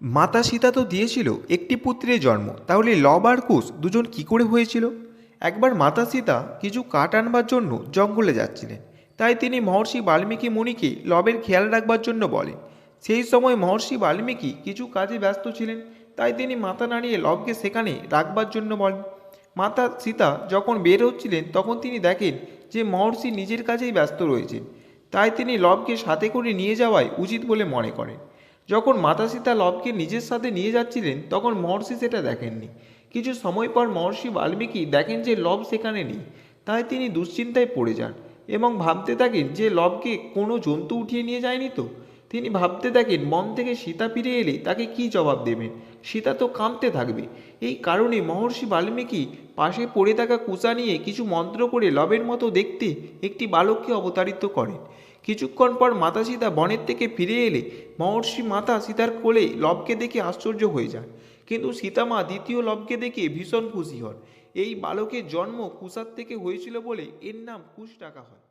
মাতা সীতা তো দিয়েছিল একটি পুত্রের জন্ম। তাহলে লব আর কুশ দুজন কি করে হয়েছিল? একবার মাতা সীতা কিছু কাঠ আনবার জন্য জঙ্গলে যাচ্ছিলেন। তাই তিনি মহর্ষি বাল্মীকি মুনিকে লবের খেয়াল রাখবার জন্য বলেন। সেই সময় মহর্ষি বাল্মীকি কিছু কাজে ব্যস্ত ছিলেন, তাই তিনি মাথা নাড়িয়ে লবকে সেখানে রাখবার জন্য বলেন। মাতা সীতা যখন বের হচ্ছিলেন, তখন তিনি দেখেন যে মহর্ষি নিজের কাজেই ব্যস্ত রয়েছেন। তাই তিনি লবকে সাথে করে নিয়ে যাওয়াই উচিত বলে মনে করেন। যখন মাতা সীতা লবকে নিজের সাথে নিয়ে যাচ্ছিলেন, তখন মহর্ষি সেটা দেখেননি। কিছু সময় পর মহর্ষি বাল্মীকি দেখেন যে লব সেখানে নেই, তাই তিনি দুশ্চিন্তায় পড়ে যান এবং ভাবতে থাকেন যে লবকে কোনো জন্তু উঠিয়ে নিয়ে যায়নি তো? তিনি ভাবতে থাকেন, মন থেকে সীতা ফিরে এলে তাকে কি জবাব দেবেন? সীতা তো কাঁদতে থাকবে। এই কারণে মহর্ষি বাল্মীকি পাশে পড়ে থাকা কুচা নিয়ে কিছু মন্ত্র করে লবের মতো দেখতে একটি বালককে অবতারিত করেন। কিছুক্ষণ পর মাতা সীতা বনের থেকে ফিরে এলে মহর্ষি মাতা সীতার কোলে লবকে দেখে আশ্চর্য হয়ে যান। কিন্তু সীতামা দ্বিতীয় লবকে দেখে ভীষণ খুশি হন। এই বালকের জন্ম কুষার থেকে হয়েছিল বলে এর নাম কুশ ডাকা হয়।